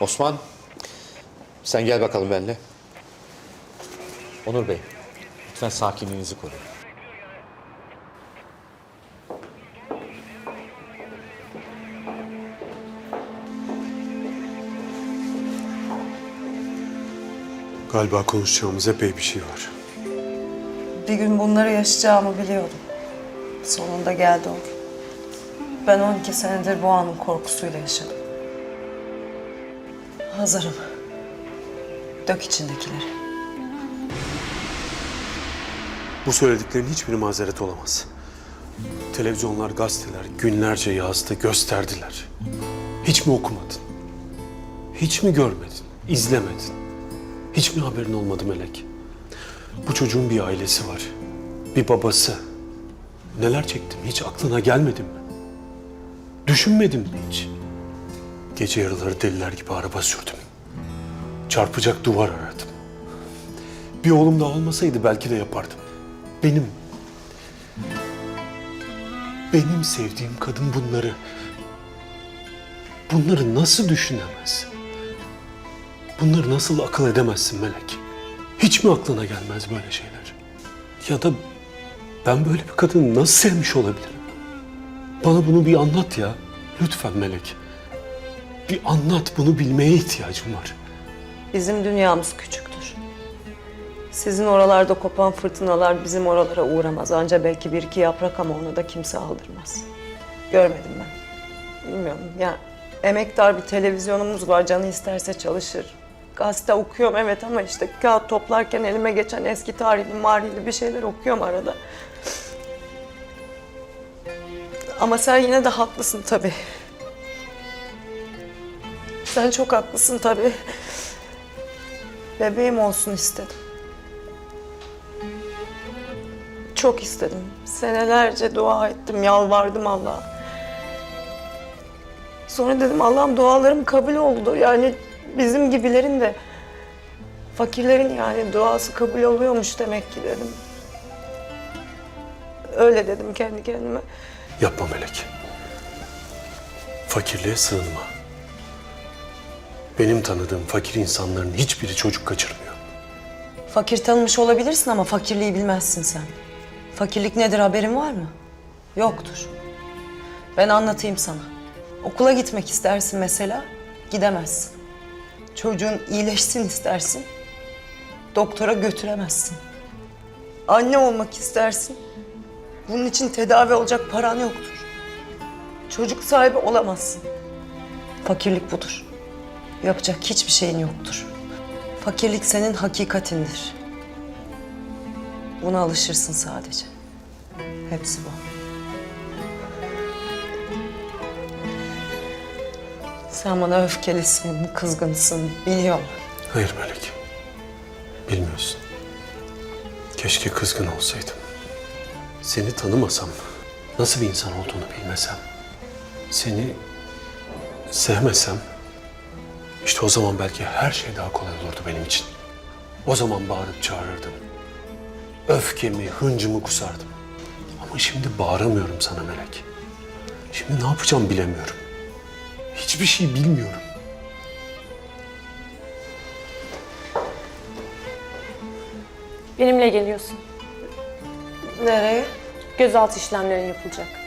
Osman, sen gel bakalım benimle. Onur Bey, lütfen sakinliğinizi koruyun. Galiba konuşacağımız epey bir şey var. Bir gün bunları yaşayacağımı biliyordum. Sonunda geldi o. Ben 12 senedir bu anın korkusuyla yaşadım. Hazırım. Dök içindekileri. Bu söylediklerin hiçbiri mazeret olamaz. Televizyonlar, gazeteler günlerce yazdı, gösterdiler. Hiç mi okumadın? Hiç mi görmedin, izlemedin? Hiç mi haberin olmadı Melek? Bu çocuğun bir ailesi var. Bir babası. Neler çektim hiç aklına gelmedi mi? Düşünmedin mi hiç? Gece yarıları deliler gibi araba sürdüm. Çarpacak duvar aradım. Bir oğlum daha olmasaydı belki de yapardım. Benim. Benim sevdiğim kadın bunları. Bunları nasıl düşünemez? Bunları nasıl akıl edemezsin Melek? Hiç mi aklına gelmez böyle şeyler? Ya da ben böyle bir kadını nasıl sevmiş olabilirim? Bana bunu bir anlat ya. Lütfen Melek. Bir anlat bunu bilmeye ihtiyacım var. Bizim dünyamız küçüktür. Sizin oralarda kopan fırtınalar bizim oralara uğramaz. Anca belki bir iki yaprak ama onu da kimse aldırmaz. Görmedim ben. Bilmiyorum ya emektar bir televizyonumuz var. Canı isterse çalışır. Gazete okuyorum evet ama işte kağıt toplarken elime geçen eski tarihli marihli bir şeyler okuyorum arada. Ama sen yine de haklısın tabii. Sen çok haklısın tabii. Bebeğim olsun istedim. Çok istedim. Senelerce dua ettim, yalvardım Allah'a. Sonra dedim Allah'ım dualarım kabul oldu. Yani bizim gibilerin de fakirlerin yani duası kabul oluyormuş demek ki dedim. Öyle dedim kendi kendime. Yapma Melek. Fakirliğe sığınma. Benim tanıdığım fakir insanların hiçbiri çocuk kaçırmıyor. Fakir tanımış olabilirsin ama fakirliği bilmezsin sen. Fakirlik nedir haberin var mı? Yoktur. Ben anlatayım sana. Okula gitmek istersin mesela, gidemezsin. Çocuğun iyileşsin istersin, doktora götüremezsin. Anne olmak istersin, bunun için tedavi olacak paran yoktur. Çocuk sahibi olamazsın. Fakirlik budur. Yapacak hiçbir şeyin yoktur. Fakirlik senin hakikatindir. Buna alışırsın sadece. Hepsi bu. Sen bana öfkelisin, kızgınsın, biliyorum. Hayır Melek. Bilmiyorsun. Keşke kızgın olsaydım. Seni tanımasam, nasıl bir insan olduğunu bilmesem, seni sevmesem, işte o zaman belki her şey daha kolay olurdu benim için. O zaman bağırıp çağırırdım. Öfkemi, hıncımı kusardım. Ama şimdi bağıramıyorum sana Melek. Şimdi ne yapacağım bilemiyorum. Hiçbir şey bilmiyorum. Benimle geliyorsun. Nereye? Gözaltı işlemlerin yapılacak.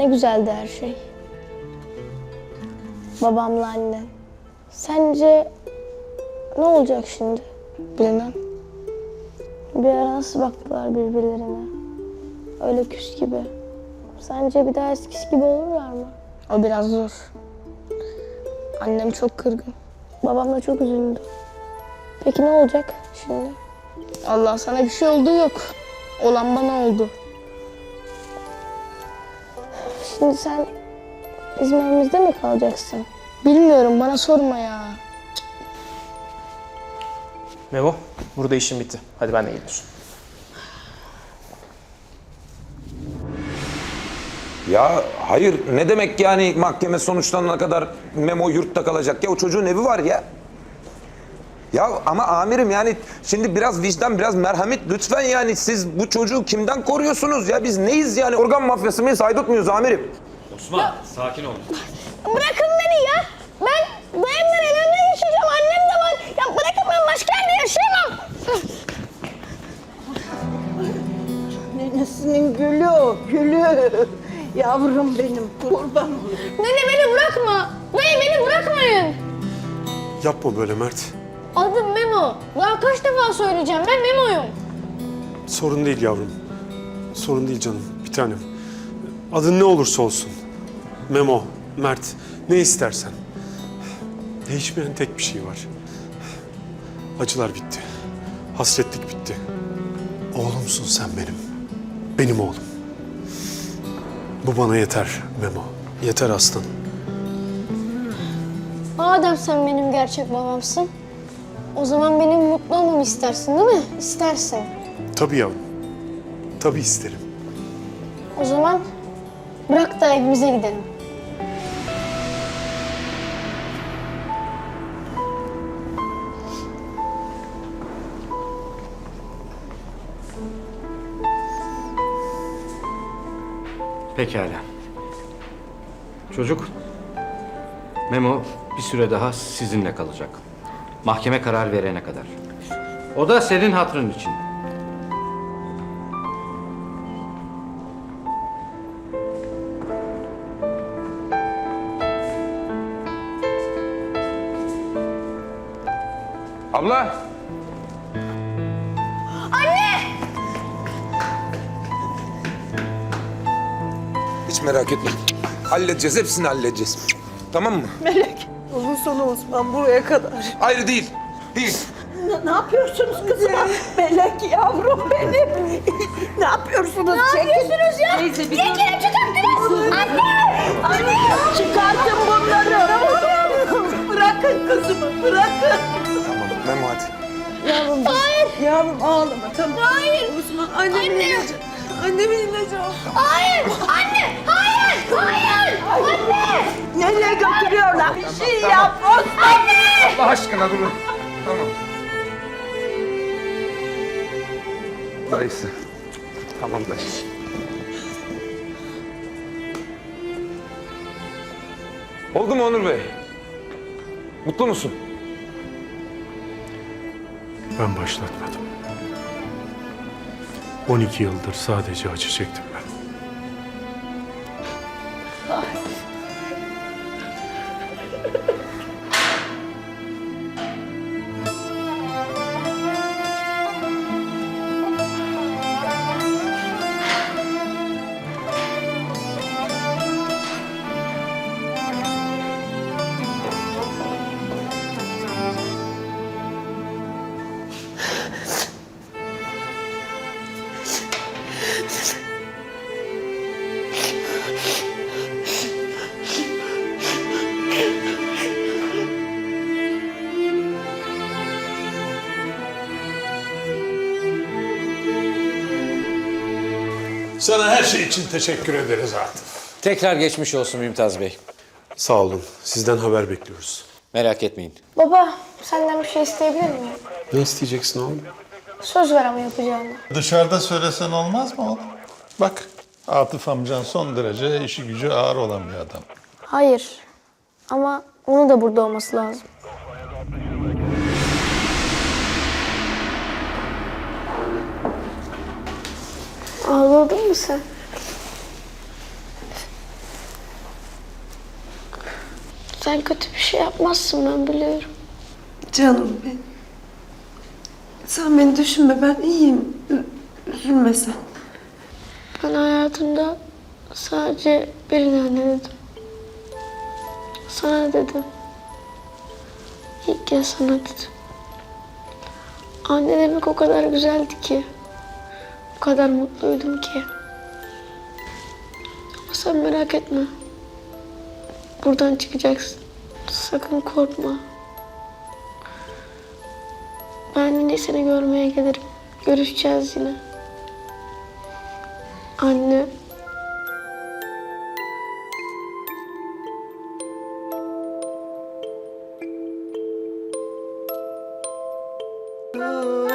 Ne güzeldi her şey. Babamla annen. Sence ne olacak şimdi? Bilmem. Bir ara nasıl baktılar birbirlerine? Öyle küs gibi. Sence bir daha eskisi gibi olurlar mı? O biraz zor. Annem çok kırgın. Babam da çok üzüldü. Peki ne olacak şimdi? Allah sana bir şey oldu yok. Olan bana oldu. Şimdi sen bizim evimizde mi kalacaksın? Bilmiyorum bana sorma ya. Memo, burada işim bitti. Hadi ben de geliyorsun. Ya hayır ne demek yani mahkeme sonuçlanana kadar Memo yurtta kalacak ya o çocuğun evi var ya. Ya ama amirim yani şimdi biraz vicdan biraz merhamet lütfen yani siz bu çocuğu kimden koruyorsunuz ya biz neyiz yani organ mafyası mıyız haydut muyuz amirim? Osman sakin ol. Bırakın beni ya. Ben evden evimde yaşayacağım. Annem de var. Ya bırakın ben başka yerde yaşayamam. Nenesinin gülü, gülü. Yavrum benim kurban olayım. Nene beni bırakma. Bey beni bırakmayın. Yapma böyle Mert. Adım Memo. Daha kaç defa söyleyeceğim ben Memo'yum. Sorun değil yavrum. Sorun değil canım. Bir tanem. Adın ne olursa olsun. Memo, Mert, ne istersen. Değişmeyen tek bir şey var. Acılar bitti. Hasretlik bitti. Oğlumsun sen benim. Benim oğlum. Bu bana yeter Memo. Yeter aslanım. Madem sen benim gerçek babamsın, o zaman benim mutlu olmamı istersin değil mi? İstersin. Tabii yavrum. Tabii isterim. O zaman bırak da evimize gidelim. Pekala. Çocuk, Memo bir süre daha sizinle kalacak. Mahkeme karar verene kadar. O da senin hatırın için. Abla. Hiç merak etme. Halledeceğiz hepsini halledeceğiz. Tamam mı? Melek, uzun sonu Osman buraya kadar. Ayrı değil. Değil. Ne, ne yapıyorsunuz kızım? Melek yavrum benim. ne yapıyorsunuz? Ne yapıyorsunuz ya? Teyze bir Niye çıkarttınız? Anne! Anne! Çıkartın bunları. Bırakın kızımı, bırakın. Tamam Memo hadi. Yavrum, Hayır. Yavrum ağlama tamam. Hayır. Osman annemin Anne. ilacı. Annemin ilacı. Hayır! Anne! Hayır! Hayır! Anne! Nereye götürüyorlar? Bir şey yap Osman. Anne! Allah aşkına durun. Tamam. Dayısı. Tamam dayı. Oldu mu Onur Bey? Mutlu musun? Ben başlatmadım. 12 yıldır sadece acı çektim Sana her şey için teşekkür ederiz Atıf. Tekrar geçmiş olsun Mümtaz Bey. Sağ olun. Sizden haber bekliyoruz. Merak etmeyin. Baba, senden bir şey isteyebilir miyim? Ne isteyeceksin oğlum? Söz ver ama yapacağını. Dışarıda söylesen olmaz mı oğlum? Bak Atıf amcan son derece işi gücü ağır olan bir adam. Hayır. Ama onun da burada olması lazım. Ağladın mı sen? Sen kötü bir şey yapmazsın ben biliyorum. Canım benim. Sen beni düşünme ben iyiyim. Ü- Üzülme sen. Ben hayatımda sadece birine anne dedim. Sana dedim. İlk kez sana dedim. Anne demek o kadar güzeldi ki. O kadar mutluydum ki. Ama sen merak etme. Buradan çıkacaksın. Sakın korkma. Ben yine seni görmeye gelirim. Görüşeceğiz yine. Anne. Ooh.